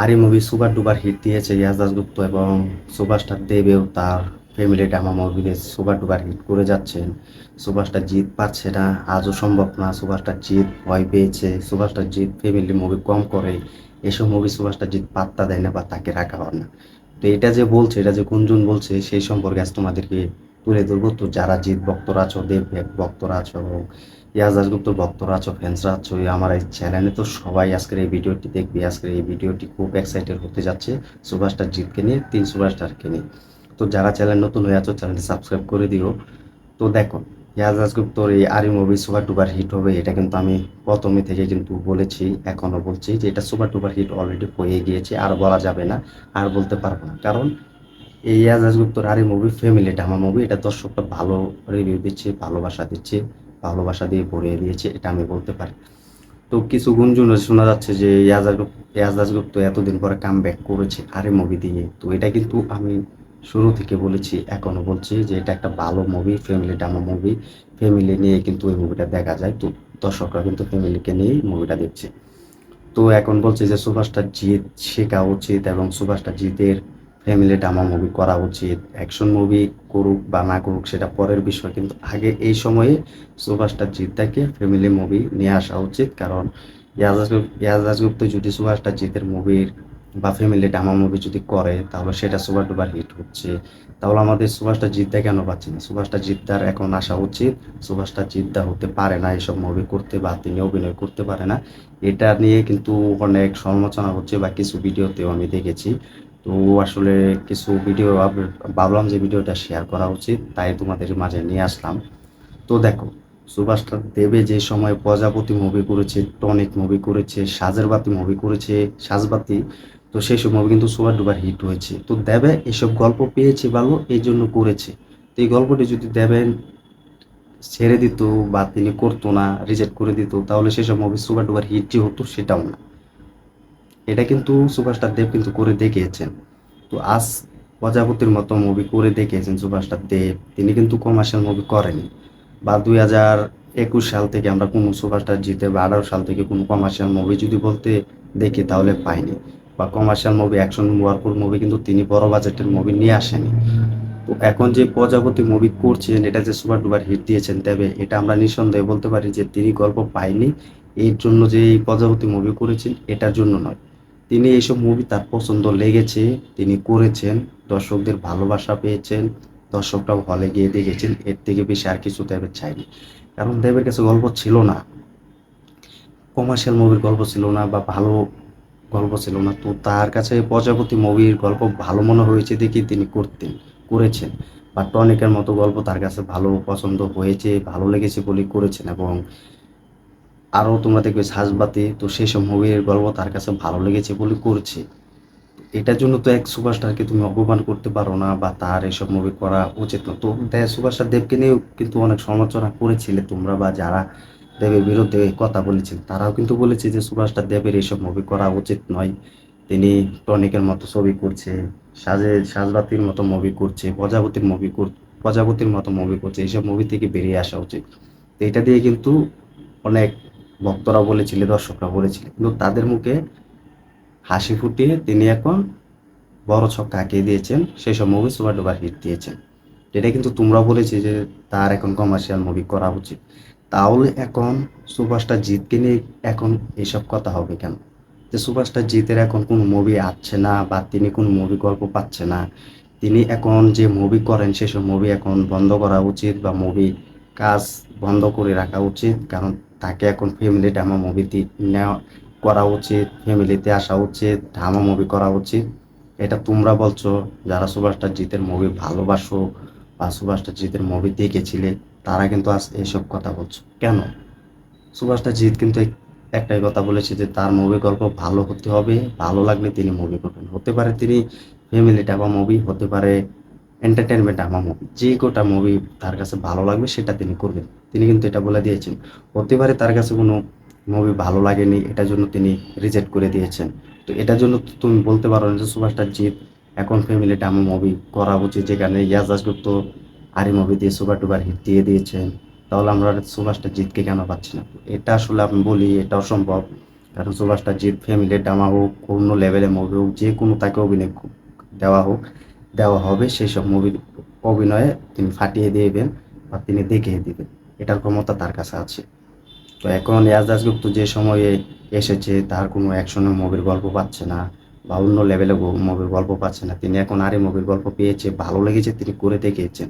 আর এই movie super duper hit দিয়েছে ইয়াজ দাসগুপ্ত এবং সুভাষটার দেবেও তার ফ্যামিলি ড্রামা মুভিতে সুপার ডুপার হিট করে যাচ্ছেন সুভাষটা জিত পাচ্ছে না, আজও সম্ভব না সুভাষটার জিত ভয় পেয়েছে সুভাষটার জিত ফ্যামিলি মুভি কম করে, এসব মুভি সুভাষটার জিত পাত্তা দেয় না বা তাকে রাখা হয় না। তো এটা যে বলছে, এটা যে কুঞ্জন বলছে, সেই সম্পর্কে আজ তোমাদেরকে তুলে ধরবো। তো যারা জিত ভক্তরা আছো দেব ভক্তরা আছো ইয়াজ দাসগুপ্তর ভক্তরা আছো ফ্যান্সরা আছো আমার এই চ্যানেলে তো সবাই আজকের এই ভিডিওটি দেখবে। আজকের এই ভিডিওটি খুব এক্সাইটেড হতে যাচ্ছে সুভাষটার জিতকে নিয়ে, তিন সুভাষটারকে নিয়ে। তো যারা চ্যানেল নতুন হয়ে আছো চ্যানেলটি সাবস্ক্রাইব করে দিও। তো দেখো ইয়াজ দাসগুপ্তর এই আরি মুভি সুপার টুপার হিট হবে, এটা কিন্তু আমি প্রথমে থেকে কিন্তু বলেছি, এখনও বলছি যে এটা সুপার টুপার হিট অলরেডি হয়ে গিয়েছে, আর বলা যাবে না, আর বলতে পারব না। কারণ এই ইয়াজ দাসগুপ্তর আরি মুভি ফ্যামিলি ড্রামা মুভি এটা দর্শকরা ভালো রিভিউ দিচ্ছে, ভালোবাসা দিচ্ছে। ভালোবাসা দিয়ে ভরিয়ে দিয়েছে, এটা আমি বলতে পারি। তো কিছু গুঞ্জন শোনা যাচ্ছে যে ইয়াজ দাসগুপ্ত এতদিন পরে কাম ব্যাক করেছে আরে মুভি দিয়ে। তো এটা কিন্তু আমি শুরু থেকে বলেছি, এখনও বলছি যে এটা একটা ভালো movie family drama movie family নিয়ে কিন্তু ওই মুভিটা দেখা যায়। তো দর্শকরা কিন্তু ফ্যামিলিকে নিয়েই মুভিটা দেখছে। তো এখন বলছে যে সুভাষটার জিত শেখা উচিত এবং সুভাষটা জিতের ফ্যামিলি ড্রামা মুভি করা উচিত অ্যাকশন মুভি করুক বা না করুক সেটা পরের বিষয়। কিন্তু আগে এই সময়ে সুভাষটার জিতটাকে ফ্যামিলি মুভি নিয়ে আসা উচিত। কারণ ইয়াজ ইয়াজ দাসগুপ্ত যদি সুভাষটা জিতের মুভির বা ফ্যামিলি ড্রামা মুভি যদি করে, তাহলে সেটা সুপার ডুপার হিট হচ্ছে। তাহলে আমাদের সুভাষটা জিদ্দা কেন পাচ্ছি না? সুভাষটা জিদ্দার এখন আসা উচিত। সুভাষটা জিদ্দা হতে পারে না এসব মুভি করতে বা তিনি অভিনয় করতে পারে না। এটা নিয়ে কিন্তু অনেক সমালোচনা হচ্ছে বা কিছু ভিডিওতেও আমি দেখেছি। তো আসলে কিছু ভিডিও ভাবলাম যে ভিডিওটা শেয়ার করা উচিত, তাই তোমাদের মাঝে নিয়ে আসলাম। তো দেখো সুভাষটা দেবে যে সময় প্রজাপতি মুভি করেছে, টনিক মুভি করেছে সাজের বাতি মুভি করেছে সাজবাতি তো সেই সব মুভি কিন্তু সুপার ডুবার হিট হয়েছে। তো দেবে এসব গল্প পেয়েছে ভালো, এই জন্য করেছে। তো এই গল্পটি যদি দেবেন ছেড়ে দিত বা তিনি করতো না রিজেক্ট করে দিত, তাহলে সেসব মুভি সুপার ডুবার হিট যে হতো, সেটাও না। এটা কিন্তু সুপারস্টার দেব কিন্তু করে দেখিয়েছেন। তো আজ প্রজাপতির মতো মুভি করে দেখিয়েছেন সুপারস্টার দেব। তিনি কিন্তু কমার্শিয়াল মুভি করেনি। বা দুই হাজার একুশ সাল থেকে আমরা কোনো সুপারস্টার জিতে বা আঠারো সাল থেকে কোনো কমার্শিয়াল মুভি যদি বলতে দেখি তাহলে পাইনি। বা commercial movie action powerful movie কিন্তু তিনি বড় বাজেটের মুভি নিয়ে আসেনি। তো এখন যে প্রজাপতি মুভি করছেন, এটা যে সুপার ডুপার হিট দিয়েছেন, তবে এটা আমরা নিঃসন্দেহে বলতে পারি যে তিনি গল্প পাইনি। এর জন্য যে এই প্রজাপতি মুভি করেছেন, এটার জন্য নয়। তিনি এইসব মুভি তার পছন্দ লেগেছে, তিনি করেছেন, দর্শকদের ভালোবাসা পেয়েছেন, দর্শকরাও হলে গিয়ে দেখেছেন, এর থেকে বেশি আর কিছু দেবের চাইনি। কারণ দেবের কাছে গল্প ছিল না। কমার্শিয়াল মুভির গল্প ছিল না বা ভালো গল্প ছিল না। তো তার কাছে প্রজাপতি মুভির গল্প ভালো মনে হয়েছে দেখি তিনি করতেন, করেছেন। বা টনিকের মতো গল্প তার কাছে ভালো পছন্দ হয়েছে, ভালো লেগেছে বলে করেছেন এবং আরও তোমরা দেখবে সাজবাতি, তো সেই সব মুভির গল্প তার কাছে ভালো লেগেছে বলে করছে। এটার জন্য তো এক সুপারস্টারকে তুমি অপমান করতে পারো না বা তার এসব মুভি করা উচিত না। তো সুপারস্টার দেবকে নিয়েও কিন্তু অনেক সমালোচনা করেছিলে তোমরা বা যারা দেবের বিরুদ্ধে কথা বলেছেন, তারাও কিন্তু বলেছে যে সুভাষটা দেবের এইসব মুভি করা উচিত নয়। তিনি টনিকের মতো ছবি করছে, সাজে, সাজবাতির মতো মুভি করছে, প্রজাপতির মুভি কর, প্রজাপতির মতো মুভি করছে এইসব মুভি থেকে বেরিয়ে আসা উচিত। তো এটা দিয়ে কিন্তু অনেক ভক্তরা বলেছিল দর্শকরা বলেছিল। কিন্তু তাদের মুখে হাসি ফুটিয়ে তিনি এখন বড় ছক কাকিয়ে দিয়েছেন, সেই সব মুভি সুপার ডুপার হিট দিয়েছেন। এটা কিন্তু তোমরা বলেছি যে তার এখন কমার্শিয়াল মুভি করা উচিত। তাহলে এখন সুপারস্টার জিতকে নিয়ে এখন এসব কথা হবে কেন? যে সুপারস্টার জিতের এখন কোনো মুভি আসছে না, বা তিনি কোনো মুভি গল্প পাচ্ছে না? তিনি এখন যে মুভি করেন সেসব মুভি এখন বন্ধ করা উচিত, বা মুভি কাজ বন্ধ করে রাখা উচিত, কারণ তাকে এখন ফ্যামিলি ড্রামা মুভি নেওয়া করা উচিত ফ্যামিলিতে আসা উচিত ড্রামা মুভি করা উচিত। এটা তোমরা বলছো, যারা সুভাষটা জিতের মুভি ভালোবাসো বা সুভাষটা জিতের মুভি দেখেছিলে, তারা কিন্তু আজ এইসব কথা বলছো। কেন? সুভাষটা জিৎ কিন্তু একটাই কথা বলেছে যে তার মুভি গল্প ভালো হতে হবে, ভালো লাগলে তিনি মুভি করবেন। হতে পারে তিনি ফ্যামিলি টাপা মুভি হতে পারে এন্টারটেনমেন্ট আমার মুভি যে কোটা মুভি তার কাছে ভালো লাগবে সেটা তিনি করবেন। তিনি কিন্তু এটা বলে দিয়েছেন। হতে পারে তার কাছে কোনো মুভি ভালো লাগেনি, এটার জন্য তিনি রিজেক্ট করে দিয়েছেন। তো এটার জন্য তুমি বলতে পারো না যে সুভাষটা জিৎ এখন ফ্যামিলি ড্রামা মুভি করা উচিত, যেখানে ইয়াজ দাসগুপ্ত আরি মুভি দিয়ে সুপার টুপার হিট দিয়ে দিয়েছেন। তাহলে আমরা সুভাষটা জিতকে কেন পাচ্ছি না? এটা আসলে আমি বলি, এটা অসম্ভব। কারণ সুভাষটার জিৎ ফ্যামিলির ড্রামা হোক, অন্য লেভেলের মুভি হোক, যে কোনো তাকে অভিনয় দেওয়া হোক, দেওয়া হবে, সেই সব মুভির অভিনয়ে তিনি ফাটিয়ে দিবেন বা তিনি দেখিয়ে দিবেন। এটার ক্ষমতা তার কাছে আছে। তো এখন ইয়াজ দাসগুপ্ত যে সময়ে এসেছে, তার কোনো অ্যাকশনের মুভির গল্প পাচ্ছে না বা অন্য লেভেলে মুভির গল্প পাচ্ছে না। তিনি এখন আরে মুভির গল্প পেয়েছে, ভালো লেগেছে, তিনি করে দেখিয়েছেন।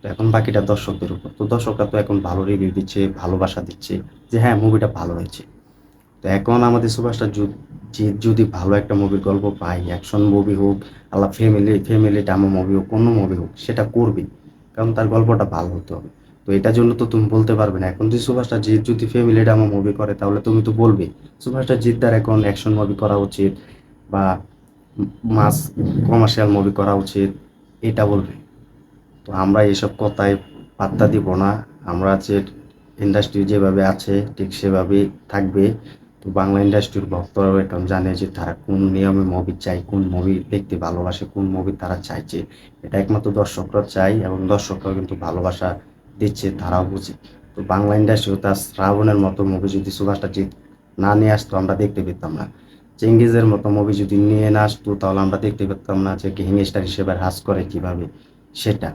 তো এখন বাকিটা দর্শকদের উপর। তো দর্শকরা তো এখন ভালো রিভিউ দিচ্ছে, ভালোবাসা দিচ্ছে যে হ্যাঁ মুভিটা ভালো হয়েছে। তো এখন আমাদের যে যদি ভালো একটা মুভির গল্প পাই অ্যাকশন মুভি হোক, আল্লাহ ফ্যামিলি ফ্যামিলি ড্রামা মুভি হোক, কোনো মুভি হোক, সেটা করবে। কারণ তার গল্পটা ভালো হতে হবে। তো এটার জন্য তো তুমি বলতে পারবে না। এখন যদি সুভাষটা জিৎ যদি ফ্যামিলি ড্রামা মুভি করে, তাহলে তুমি তো বলবে, সুভাষটা জিদ্দার এখন অ্যাকশন মুভি করা উচিত বা মাস কমার্শিয়াল মুভি করা উচিত, এটা বলবে। তো আমরা এসব কথায় পাত্তা দিব না। আমরা যে ইন্ডাস্ট্রি যেভাবে আছে, ঠিক সেভাবেই থাকবে। তো বাংলা ইন্ডাস্ট্রির ভক্তরাও এখন জানে যে তারা কোন নিয়মে মুভি চাই কোন মুভি দেখতে ভালোবাসে, কোন মুভি তারা চাইছে এটা একমাত্র দর্শকরা চাই এবং দর্শকরাও কিন্তু ভালোবাসা দিচ্ছে, তারাও বুঝে তো বাংলা ইন্ডাস্ট্রিও তার শ্রাবণের মতো মুভি যদি সুভাষটা জিৎ না নিয়ে আসতো, আমরা দেখতে পেতাম না। চেঙ্গিজের মতো মুভি যদি নিয়ে না আসতো, তাহলে আমরা দেখতে পেতাম না যে গ্যাংস্টার হিসেবে হ্রাস করে কীভাবে সেটা।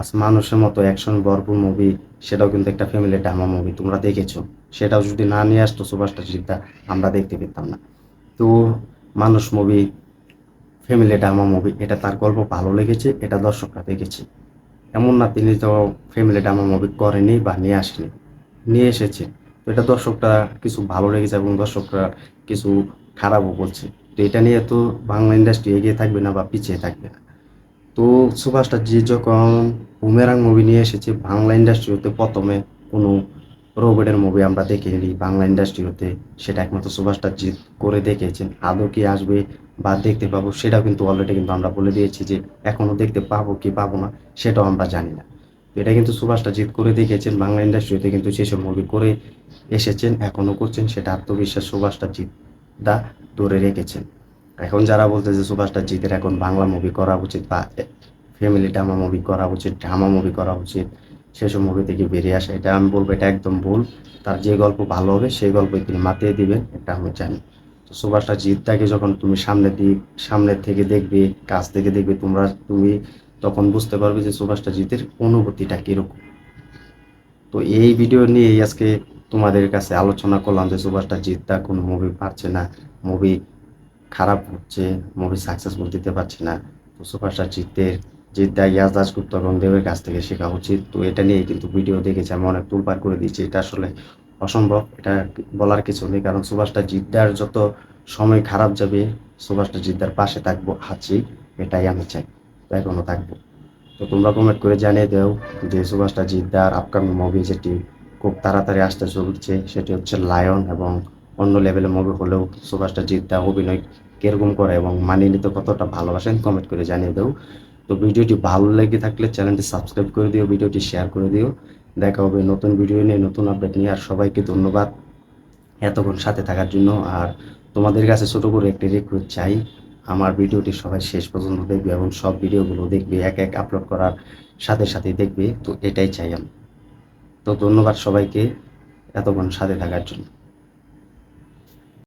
আজ মানুষের মতো অ্যাকশন ভরপুর মুভি সেটাও কিন্তু একটা ফ্যামিলি ড্রামা মুভি তোমরা দেখেছ। সেটাও যদি না নিয়ে আসতো সুভাষটা জিদ্দা আমরা দেখতে পেতাম না। তো মানুষ মুভি ফ্যামিলি ড্রামা মুভি এটা তার গল্প ভালো লেগেছে, এটা দর্শকরা দেখেছে। এমন না তিনি তো ফ্যামিলিটা আমার মুভি করেনি বা নিয়ে আসেনি। নিয়ে এসেছে। তো এটা দর্শকরা কিছু ভালো লেগেছে এবং দর্শকরা কিছু খারাপও বলছে। তো এটা নিয়ে তো বাংলা ইন্ডাস্ট্রি এগিয়ে থাকবে না বা পিছিয়ে থাকবে না। তো সুভাষটা জি যখন বুমেরাং মুভি নিয়ে এসেছে, বাংলা ইন্ডাস্ট্রি হতে প্রথমে কোনো রোবটের মুভি আমরা দেখিনি বাংলা ইন্ডাস্ট্রি হতে সেটা একমাত্র সুভাষটা জিৎ করে দেখেছেন আদৌ কি আসবে বা দেখতে পাবো সেটাও কিন্তু অলরেডি কিন্তু আমরা বলে দিয়েছি যে এখনও দেখতে পাবো কি পাবো না, সেটাও আমরা জানি না। এটা কিন্তু সুভাষটা জিৎ করে দেখেছেন বাংলা ইন্ডাস্ট্রিতে কিন্তু সেসব মুভি করে এসেছেন এখনও করছেন, সেটা আত্মবিশ্বাস সুভাষটা জিৎ দা ধরে রেখেছেন। এখন যারা বলতে যে সুভাষটা জিতের এখন বাংলা মুভি করা উচিত বা ফ্যামিলি ড্রামা মুভি করা উচিত ড্রামা মুভি করা উচিত সেসব মুভি থেকে বেরিয়ে আসা। এটা আমি বলব, এটা একদম ভুল। তার যে গল্প ভালো হবে, সেই গল্প তিনি মাতিয়ে দিবেন, এটা আমি জানি। তো সুভাষটা জিতটাকে যখন তুমি সামনে দিক, সামনের থেকে দেখবে, কাছ থেকে দেখবে তোমরা, তুমি তখন বুঝতে পারবে যে সুভাষটা জিতের অনুভূতিটা কীরকম। তো এই ভিডিও নিয়ে আজকে তোমাদের কাছে আলোচনা করলাম যে সুভাষটা জিতটা কোনো মুভি পারছে না মুভি খারাপ হচ্ছে মুভি সাকসেসফুল দিতে পারছে না। তো সুপারস্টার জিতের জিদ্দা ইয়াজ দাসগুপ্ত এবং দেবের কাছ থেকে শেখা উচিত। তো এটা নিয়ে কিন্তু ভিডিও দেখেছি, আমি অনেক তুলপার করে দিয়েছি। এটা আসলে অসম্ভব, এটা বলার কিছু নেই, কারণ সুভাষটা জিদ্দার যত সময় খারাপ যাবে, সুভাষটা জিদ্দার পাশে থাকব, আছি, এটাই আমি চাই এখনও থাকব। তো তোমরা কমেন্ট করে জানিয়ে দেও যে সুভাষটা জিদ্দার আপকামিং মুভি যেটি খুব তাড়াতাড়ি আসতে চলছে সেটি হচ্ছে লায়ন এবং অন্য লেভেলের মুভি হলেও সুভাষটা জিদ্দা অভিনয় কীরকম করে এবং মানিয়ে নিতে কতটা ভালোবাসেন কমেন্ট করে জানিয়ে দাও। তো ভিডিওটি ভালো লেগে থাকলে চ্যানেলটি সাবস্ক্রাইব করে দিও, ভিডিওটি শেয়ার করে দিও। দেখা হবে নতুন ভিডিও নিয়ে, নতুন আপডেট নিয়ে। আর সবাইকে ধন্যবাদ এতক্ষণ সাথে থাকার জন্য। আর তোমাদের কাছে ছোটো করে একটি রিকোয়েস্ট চাই, আমার ভিডিওটি সবাই শেষ পর্যন্ত দেখবে এবং সব ভিডিওগুলো দেখবে, এক এক আপলোড করার সাথে সাথে দেখবে। তো এটাই চাই আমি। তো ধন্যবাদ সবাইকে এতক্ষণ সাথে থাকার জন্য।